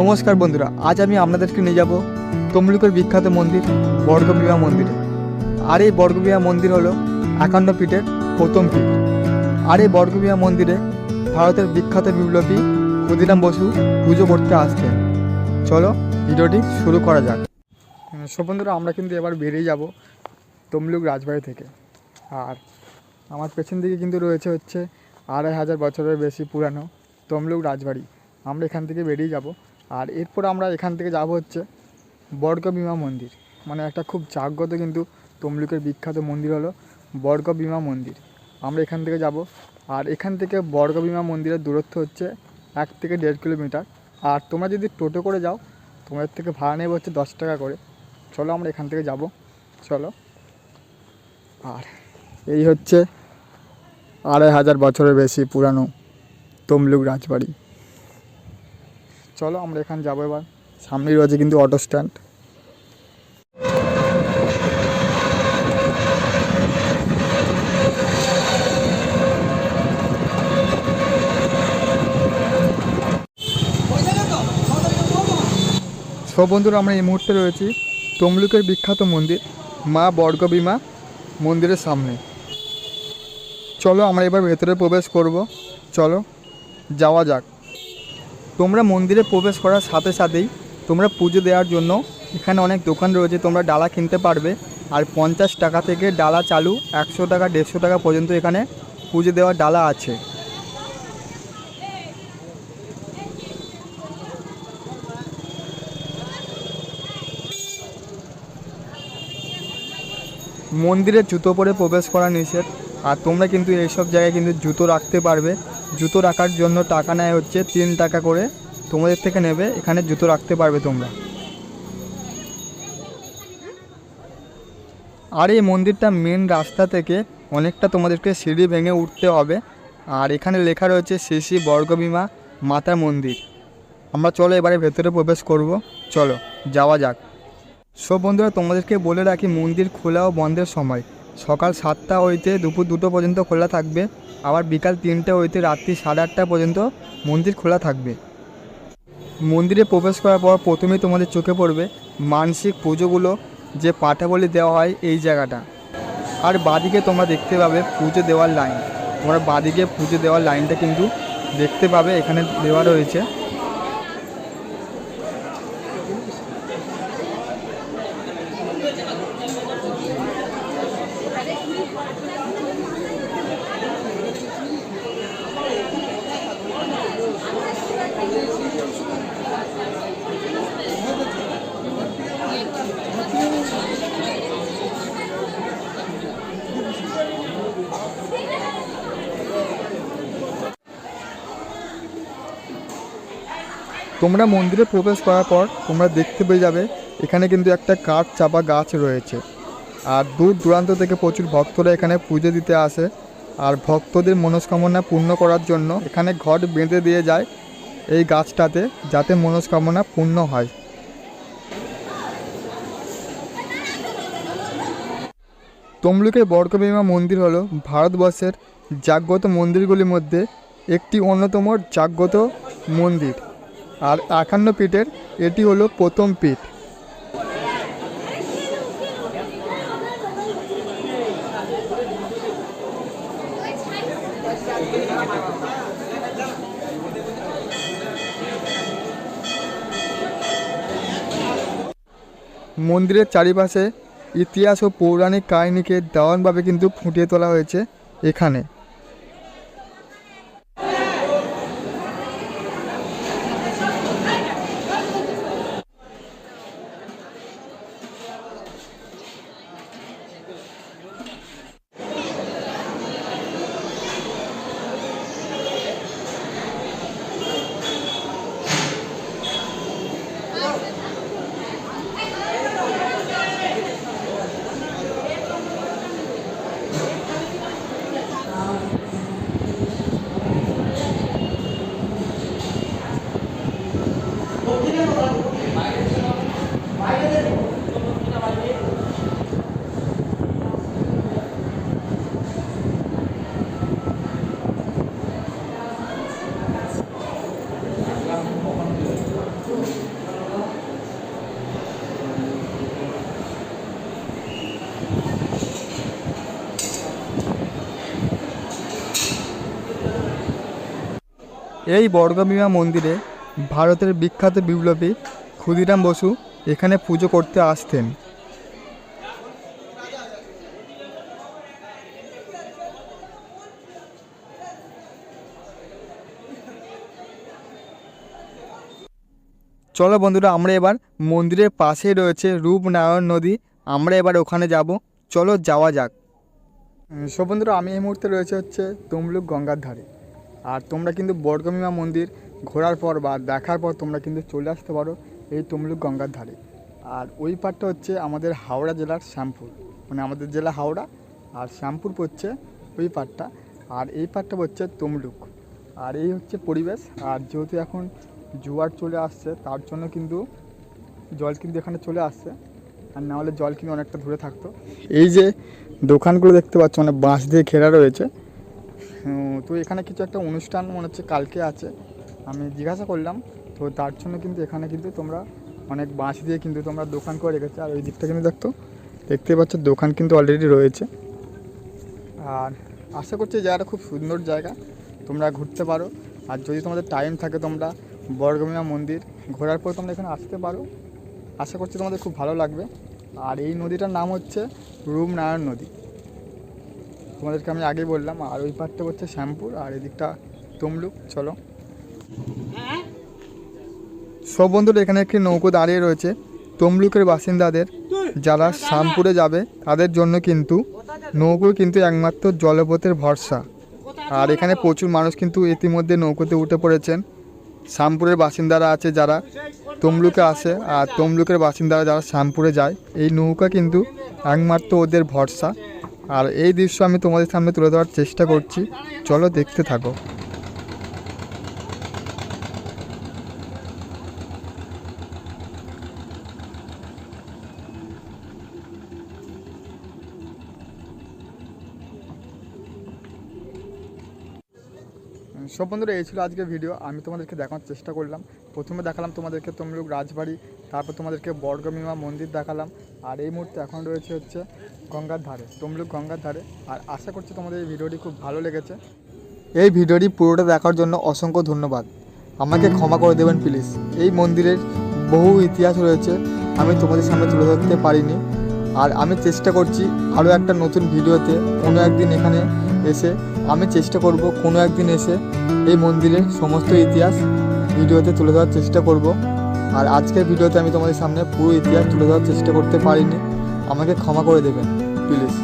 নমস্কার বন্ধুরা, আজ আমি আপনাদেরকে নিয়ে যাব তমলুকের বিখ্যাত মন্দির বর্গবিমা মন্দিরে। আর এই বর্গবিমা মন্দির হলো একান্ন পীঠের প্রথম পীঠ। আর এই বর্গবিমা মন্দিরে ভারতের বিখ্যাত বিপ্লবী ক্ষুদিরাম বসু পুজো করতে আসতেন চলো, ভিডিওটি শুরু করা যাক। সব বন্ধুরা, আমরা কিন্তু এবার বেরিয়ে যাব তমলুক রাজবাড়ি থেকে। আর আমার পেছন দিকে কিন্তু রয়েছে হচ্ছে আড়াই হাজার বছরের বেশি পুরানো তমলুক রাজবাড়ি। আমরা এখান থেকে বেরিয়ে যাব। আর এরপর আমরা এখান থেকে যাব হচ্ছে বর্গভীমা মন্দির। মানে একটা খুব জাগ্রত কিন্তু তমলুকের বিখ্যাত মন্দির হলো বর্গভীমা মন্দির। আমরা এখান থেকে যাব। আর এখান থেকে বর্গভীমা মন্দিরের দূরত্ব হচ্ছে এক থেকে দেড় কিলোমিটার। আর তোমরা যদি টোটো করে যাও, তোমাদের থেকে ভাড়া নেবে হচ্ছে দশ টাকা করে। চলো আমরা এখান থেকে যাব। চলো। আর এই হচ্ছে আড়াই হাজার বছরের বেশি পুরানো তমলুক রাজবাড়ি। চলো আমরা এখানে যাব এবার। সামনেই রয়েছে কিন্তু অটো স্ট্যান্ড সব বন্ধুরা, আমরা এই মুহূর্তে রয়েছি তমলুকের বিখ্যাত মন্দির, মা বর্গবীমা মন্দিরের সামনে। চলো আমরা এবার ভেতরে প্রবেশ করব। চলো, যাওয়া যাক। তোমরা মন্দিরে প্রবেশ করার সাথে সাথেই তোমরা পুজো দেওয়ার জন্য এখানে অনেক দোকান রয়েছে, তোমরা ডালা কিনতে পারবে। আর পঞ্চাশ টাকা থেকে ডালা চালু, একশো টাকা, দেড়শো টাকা পর্যন্ত এখানে পুজো দেওয়ার ডালা আছে। মন্দিরে জুতো পরে প্রবেশ করা নিষেধ। আর তোমরা কিন্তু এইসব জায়গায় কিন্তু জুতো রাখতে পারবে। জুতো রাখার জন্য টাকা নেয় হচ্ছে তিন টাকা করে। তোমাদের থেকে নেবে, এখানে জুতো রাখতে পারবে তোমরা। আর এই মন্দিরটা মেন রাস্তা থেকে অনেকটা তোমাদেরকে সিঁড়ি ভেঙে উঠতে হবে। আর এখানে লেখা রয়েছে শ্রী শ্রী বর্গভীমা মাতা মন্দির। আমরা চলো এবারে ভেতরে প্রবেশ করব। চলো, যাওয়া যাক। সব বন্ধুরা, তোমাদেরকে বলে রাখি, মন্দির খোলা ও বন্ধের সময়। সকাল সাতটা হইতে দুপুর দুটো পর্যন্ত খোলা থাকবে। আবার বিকাল তিনটে হইতে রাত্রি সাড়ে আটটা পর্যন্ত মন্দির খোলা থাকবে। মন্দিরে প্রবেশ করার পর প্রথমেই তোমাদের চোখে পড়বে মানসিক পুজোগুলো, যে পাঠাবলি দেওয়া হয় এই জায়গাটা। আর বাদিকে তোমরা দেখতে পাবে পুজো দেওয়ার লাইন। তোমরা বাদিকে পুজো দেওয়ার লাইনটা কিন্তু দেখতে পাবে, এখানে দেওয়া রয়েছে। তোমরা মন্দিরে প্রবেশ করার পর তোমরা দেখতে পেয়ে যাবে, এখানে কিন্তু একটা কাঠ চাপা গাছ রয়েছে। আর দূর দূরান্ত থেকে প্রচুর ভক্তরা এখানে পুজো দিতে আসে। আর ভক্তদের মনস্কামনা পূর্ণ করার জন্য এখানে ঘট বেঁধে দিয়ে যায় এই গাছটাতে, যাতে মনস্কামনা পূর্ণ হয়। তমলুকের বর্গভীমা মন্দির হলো ভারতবর্ষের জাগ্রত মন্দিরগুলির মধ্যে একটি অন্যতম জাগ্রত মন্দির। আর আখান্ন পীঠের, এটি হলো প্রথম পীঠ। মন্দিরের চারিপাশে ইতিহাস ও পৌরাণিক কাহিনীকে দারুণভাবে কিন্তু ফুটিয়ে তোলা হয়েছে এখানে। এই বর্গভীমা মন্দিরে ভারতের বিখ্যাত বিপ্লবী ক্ষুদিরাম বসু এখানে পুজো করতে আসতেন। চলো বন্ধুরা, আমরা এবার মন্দিরের পাশেই রয়েছে রূপনারায়ণ নদী। আমরা এবার ওখানে যাব। চলো যাওয়া যাক। সব বন্ধুরা, আমি এই মুহূর্তে রয়েছে হচ্ছে তমলুক গঙ্গার ধারে। আর তোমরা কিন্তু বর্গমীমা মন্দির ঘোরার পর বা দেখার পর তোমরা কিন্তু চলে আসতে পারো এই তমলুক গঙ্গার ধারে। আর ওই পারটা হচ্ছে আমাদের হাওড়া জেলার শ্যামপুর। মানে আমাদের জেলা হাওড়া, আর শ্যামপুর পড়ছে ওই পারটা। আর এই পারটা হচ্ছে তমলুক। আর এই হচ্ছে পরিবেশ। আর যেহেতু এখন জোয়ার চলে আসছে, তার জন্য কিন্তু জল কিন্তু এখানে চলে আসছে। আর না হলে জল কিন্তু অনেকটা দূরে থাকতো। এই যে দোকানগুলো দেখতে পাচ্ছ মানে বাঁশ দিয়ে ঘেরা রয়েছে। তো এখানে কিছু একটা অনুষ্ঠান মনে হচ্ছে কালকে আছে। আমি জিজ্ঞাসা করলাম, তো তার জন্য কিন্তু এখানে কিন্তু তোমরা অনেক বাঁশ দিয়ে কিন্তু তোমরা দোকান করে রেখেছে। আর ওই দিকটা কিন্তু দেখতো দেখতে পাচ্ছ দোকান কিন্তু অলরেডি রয়েছে। আর আশা করছি জায়গাটা খুব সুন্দর জায়গা, তোমরা ঘুরতে পারো। আর যদি তোমাদের টাইম থাকে তোমরা বর্গমিয়া মন্দির ঘোরার পর তোমরা এখানে আসতে পারো। আশা করছি তোমাদের খুব ভালো লাগবে। আর এই নদীটার নাম হচ্ছে রূপনারায়ণ নদী। তোমাদেরকে আমি আগেই বললাম, আর ওই পারটা হচ্ছে শ্যামপুর, আর এদিকটা তমলুক, চলো। সব বন্ধুরা, এখানে একটি নৌকো দাঁড়িয়ে রয়েছে। তমলুকের বাসিন্দাদের যারা শ্যামপুরে যাবে, তাদের জন্য কিন্তু নৌকো কিন্তু একমাত্র জলপথের ভরসা। আর এখানে প্রচুর মানুষ কিন্তু ইতিমধ্যে নৌকোতে উঠে পড়েছেন। শ্যামপুরের বাসিন্দারা আছে যারা তমলুকে আসে, আর তমলুকের বাসিন্দারা যারা শ্যামপুরে যায়, এই নৌকা কিন্তু একমাত্র ওদের ভরসা। আর এই দৃশ্য আমি তোমাদের সামনে তুলে ধরার চেষ্টা করছি। চলো দেখতে থাকো। সব বন্ধুরা, এই ছিল আজকের ভিডিও আমি তোমাদেরকে দেখানোর চেষ্টা করলাম। প্রথমে দেখালাম তোমাদেরকে তমলুক রাজবাড়ি, তারপর তোমাদেরকে বর্গমীমা মন্দির দেখালাম। আর এই মুহূর্তে এখন রয়েছে হচ্ছে গঙ্গার ধারে, তমলুক গঙ্গার ধারে। আর আশা করছি তোমাদের এই ভিডিওটি খুব ভালো লেগেছে। এই ভিডিওটি পুরোটা দেখার জন্য অসংখ্য ধন্যবাদ। আমাকে ক্ষমা করে দেবেন প্লিজ এই মন্দিরের বহু ইতিহাস রয়েছে, আমি তোমাদের সামনে তুলে ধরতে পারিনি। আর আমি চেষ্টা করছি আরও একটা নতুন ভিডিওতে কোনো একদিন এখানে এসে আমি চেষ্টা করব কোনো একদিন এসে এই মন্দিরের সমস্ত ইতিহাস ভিডিওতে তুলে ধরার চেষ্টা করব। আর আজকের ভিডিওতে আমি তোমাদের সামনে পুরো ইতিহাস তুলে ধরার চেষ্টা করতে পারিনি। আমাকে ক্ষমা করে দেবেন, প্লিজ।